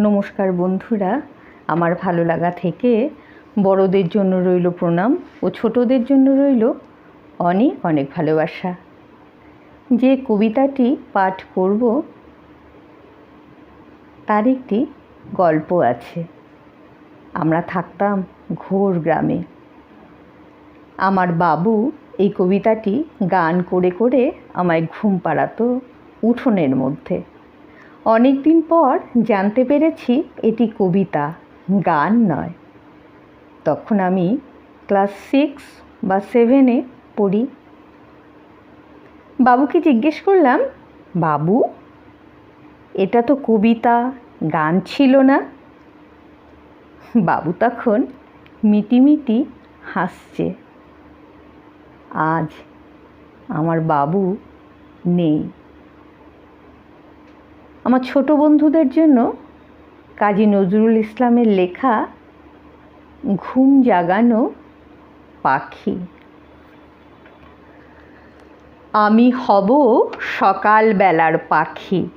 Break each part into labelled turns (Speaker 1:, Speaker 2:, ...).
Speaker 1: নমস্কার বন্ধুরা, আমার ভালো লাগা থেকে বড়দের জন্য রইল প্রণাম ও ছোটদের জন্য রইল অনেক অনেক ভালোবাসা। যে কবিতাটি পাঠ করব, তার একটি গল্প আছে। আমরা থাকতাম ঘোর গ্রামে। আমার বাবু এই কবিতাটি গান করে করে আমায় ঘুম পাড়াতো উঠোনের মধ্যে। অনেক দিন পর জানতে পেরেছি এটি কবিতা, গান নয়। তখন আমি ক্লাস সিক্স বা সেভেনে পড়ি। বাবুকে জিজ্ঞেস করলাম, বাবু, এটা তো কবিতা, গান ছিল না? বাবু তখন মিটিমিটি হাসছে। আজ আমার বাবু নেই। আমার ছোট বন্ধুদের জন্য কাজী নজরুল ইসলামের লেখা ঘুম জাগানো পাখি। আমি হব সকালবেলার পাখি।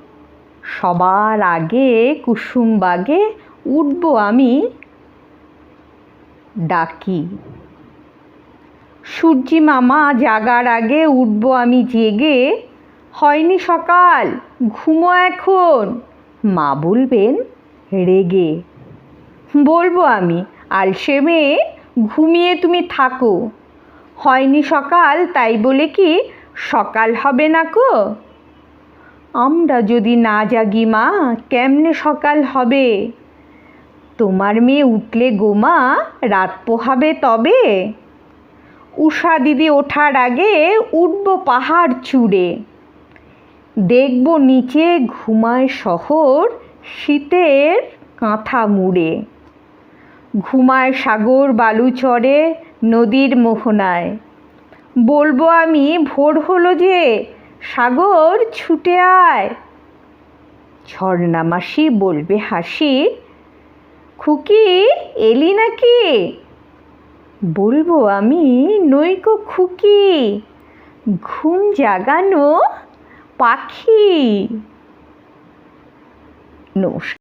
Speaker 1: সবার আগে কুসুম বাগে উঠব আমি ডাকি। সূর্যি মামা জাগার আগে উঠব আমি জেগে হয়নি সকাল, ঘুমো এখন। মা বলবেন, রেগে। বলব আমি, আলসে মেয়ে, ঘুমিয়ে তুমি থাকো। হয়নি সকাল, তাই বলে কি সকাল হবে না কো? আমরা যদি না জাগি মা, কেমনে সকাল হবে? তোমার মেয়ে উঠলে গোমা রাত পোহাবে তবে? উষা দিদি ওঠার আগে উঠব পাহাড় চূড়ে। দেখব নিচে ঘুমায় শহর শীতের কাঁথা মুড়ে ঘুমায় সাগর বালুচরে নদীর মোহনায়। বলব আমি ভোর হলো যে সাগর ছুটে আয়। ঝর্ণা মাসি বলবে হাসি, খুকি এলি নাকি? বলব আমি নৈকো খুকি, ঘুম জাগানো পাখি নমস্কার